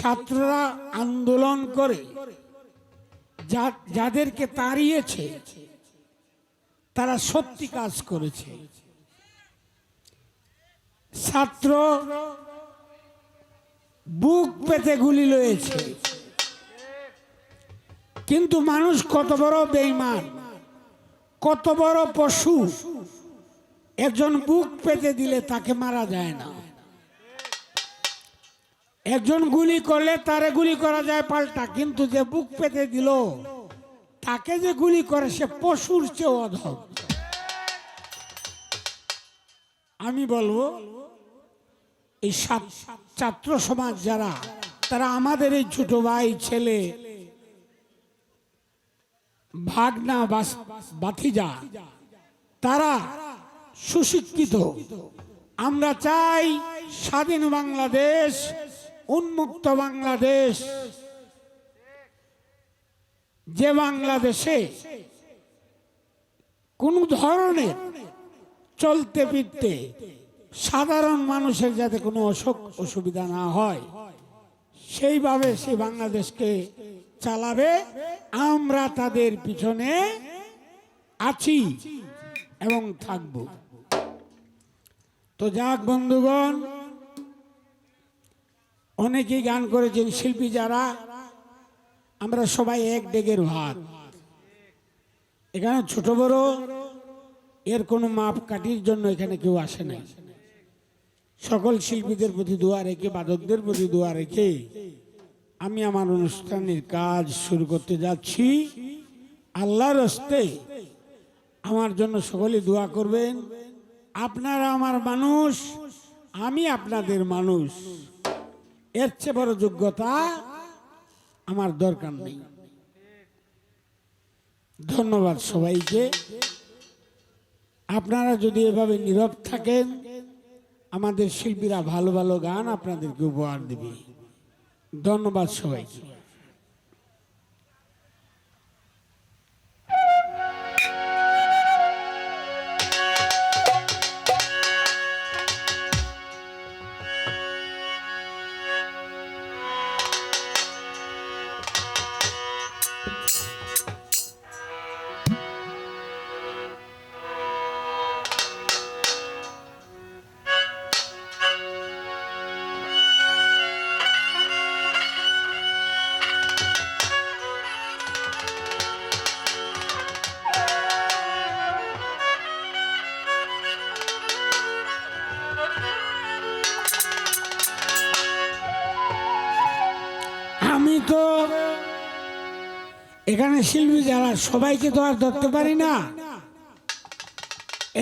ছাত্ররা আন্দোলন করে যাদেরকে তাড়িয়েছে, তারা সত্যি কাজ করেছে। ছাত্র বুক পেতে গুলি লয়েছে। কিন্তু মানুষ কত বড় বেইমান কত বড় পশু, একজন বুক পেতে দিলে তাকে মারা যায় না। একজন গুলি করলে তারে গুলি করা যায় পাল্টা, কিন্তু যে বুক পেতে দিল, তাকে যে গুলি করে সে পশুর চেয়ে অধম। আমি বলব, এই সাত- ছাত্র সমাজ যারা, তারা আমাদের এই ছোট ভাই, ছেলে, ভাগনা বাথিজা তারা সুশিক্ষিত। আমরা চাই স্বাধীন বাংলাদেশ উন্মুক্ত বাংলাদেশ। যে বাংলাদেশে কোন ধরনের চলতে ফিরতে সাধারণ মানুষের যাতে কোনো অসুখ অসুবিধা না হয়, সেইভাবে সে বাংলাদেশকে চালাবে। আমরা তাদের পিছনে আছি এবং থাকব। তো যাক বন্ধুগণ অনেকেই গান করেছেন, শিল্পী যারা, আমরা সবাই এক ডেগের ভাত। এখানে ছোট বড়, এর কোনো মাপ কাটির জন্য এখানে কেউ আসে নাই। সকল শিল্পীদের প্রতি দোয়া রেখে, বাদকদের প্রতি দোয়া রেখে আমি আমার অনুষ্ঠানের কাজ শুরু করতে যাচ্ছি। আল্লাহর হস্তে আমার জন্য সকলে দোয়া করবেন। আপনারা আমার মানুষ, আমি আপনাদের মানুষ। এর চেয়ে বড় যোগ্যতা আমার দরকার নেই। ধন্যবাদ সবাইকে। আপনারা যদি এভাবে নীরব থাকেন, আমাদের শিল্পীরা ভালো ভালো গান আপনাদেরকে উপহার দেবে। ধন্যবাদ সবাইকে। আমি তো এখানে শিল্পী যারা, সবাইকে তো আর ধরতে পারি না।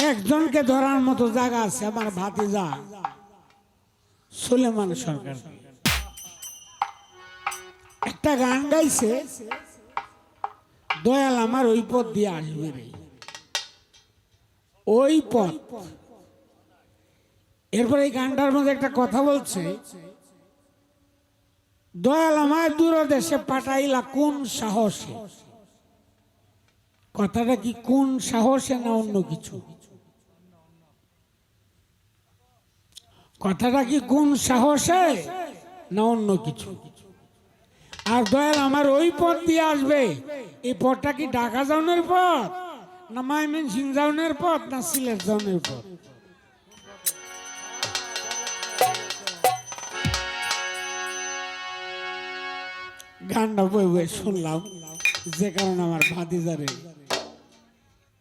একজনকে ধরার মতো জায়গা আছে আমার ভাতিজা, সুলেমান সরকার। একটা গান গাইছে, দয়াল আমার ওই পথ দিয়ে আসবে ওই পথ। এরপরে এই গানটার মধ্যে একটা কথা বলছে দয়াল আমার দূরদেশে পাঠাইলা কোন সাহসে? কথাটা কি কোন সাহসে না অন্য কিছু? কথাটা কি কোন সাহসে না অন্য কিছু? আর দয়াল আমার ওই পথ দিয়ে আসবে। এই পথটা কি ঢাকা যাওনের পথ? না মাইমিন সিং যাওনের পথ? না সিলেট যাওনের পথ? গানটা বই বই শুনলাম, যে কারণে আমার ভাতিজারে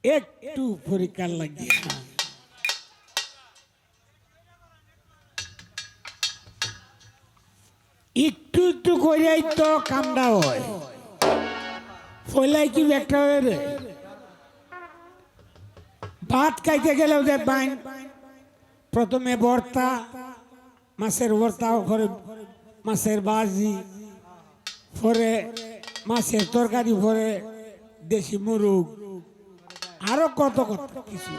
একটু পরীক্ষার লাগিয়ে একটু একটু করিয়াই তো কামটা হয়। ফলাই কি একটা হয়ে রে? ভাত খাইতে গেলেও দেখবেন প্রথমে ভর্তা, মাছের ভর্তা করে মাছের বাজি পরে মাছের তরকারি পরে দেশি মুরুগ, আরও কত কত কিছু।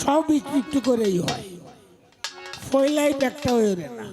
সব কিছু করেই হয়। ফইলাই ব্যাগটা হয়ে না।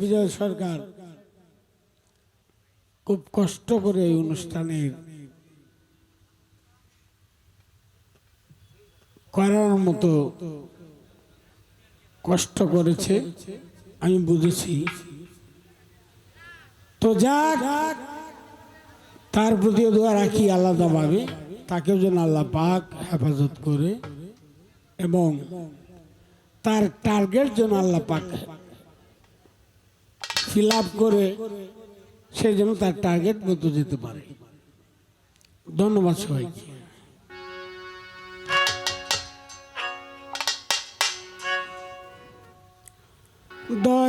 বিজয় সরকার খুব কষ্ট করে এই অনুষ্ঠানের করার মতো কষ্ট করেছে, আমি বুঝেছি। তো যাক, তার প্রতি দোয়া রাখি আলাদাভাবে তাকেও যেন আল্লাহ পাক হেফাজত করে এবং তার টার্গেট যেন আল্লাহ পাক ফিল আপ করে সে যেন তার টার্গেট মতো যেতে পারে। ধন্যবাদ সবাইকে। দয়াল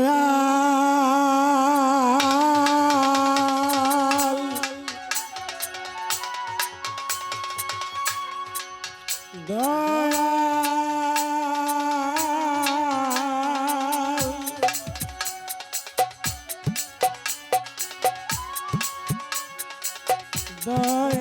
দয়াল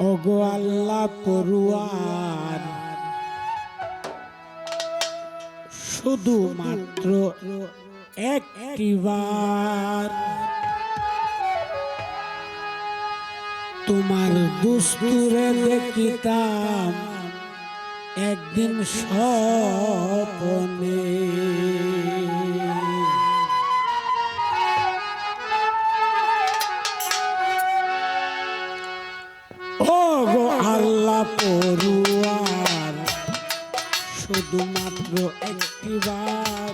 ওগো আল্লাহ পড়ুয়ার শুধুমাত্র একটিবার তোমার দুস্তুরে দেখিতাম একদিন স্বপনে। ও গো আল্লাহ পড়ুয়ার শুধুমাত্র একটিবার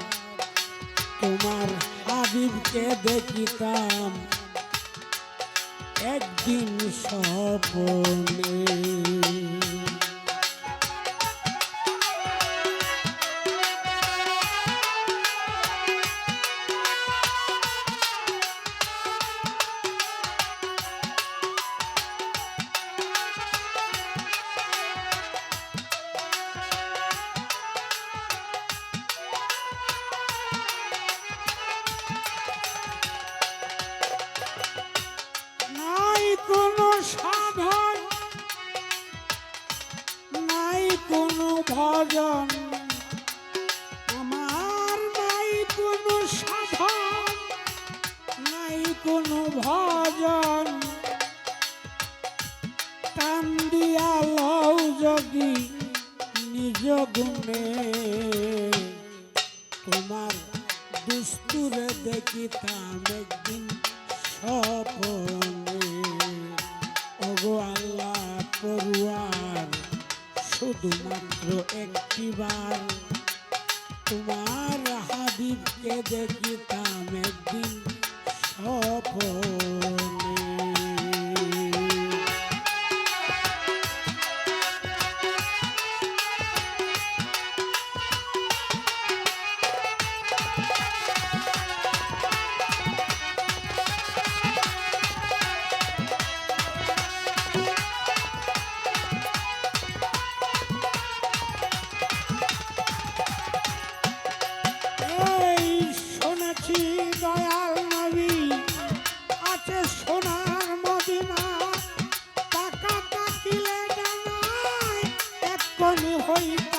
তোমার হাবিবকে দেখিতাম। একদিন স্বপনে। টান দিয়া লও যদি নিজ গুণে। তোমার দুস্তুরে দেখিতাম একদিন স্বপনে। ওগো আল্লাহ, পড়ুয়ার শুধুমাত্র একটিবার। তোমার হাবিবকে দেখিতাম একদিন স্বপনে। Bye.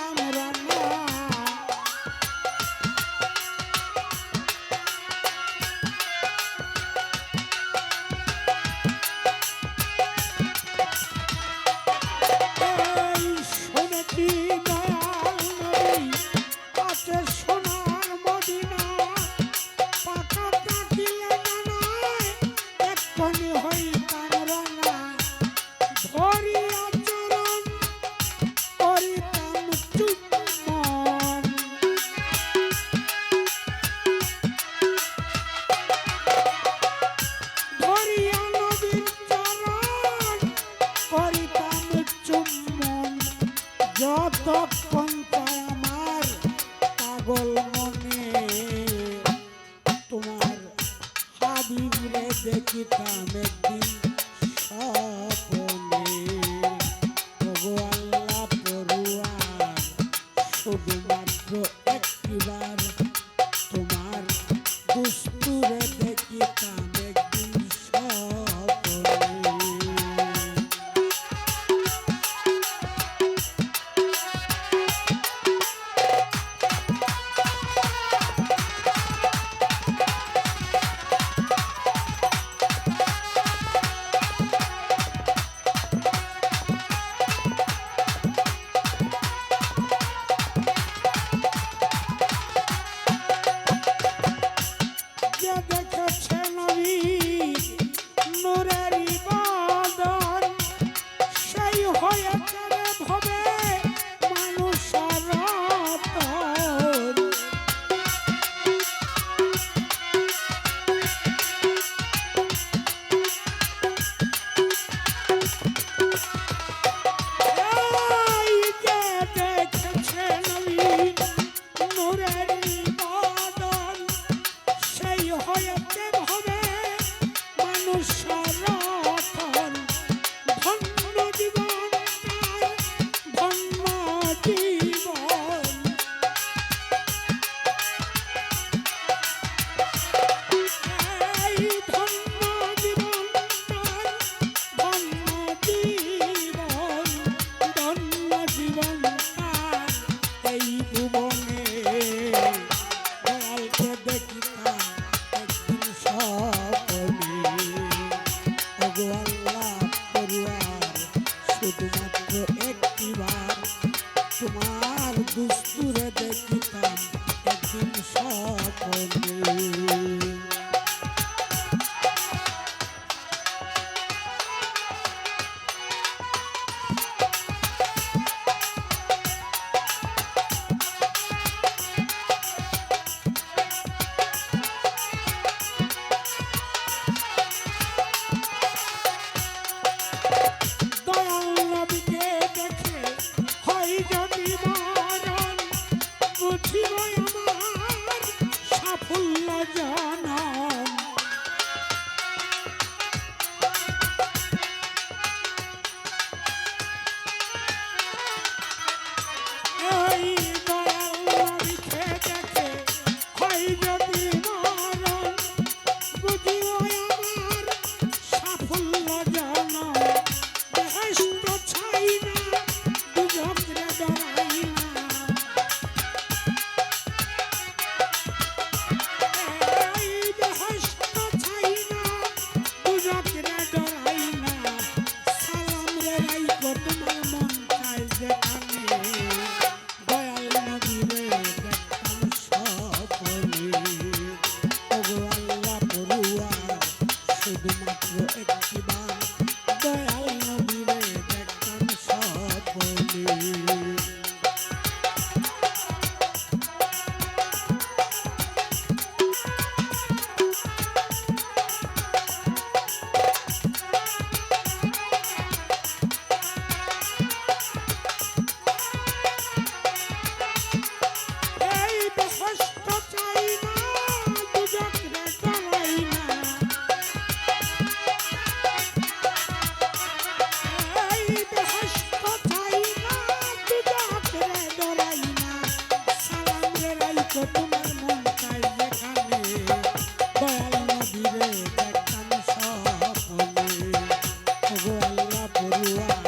Maria.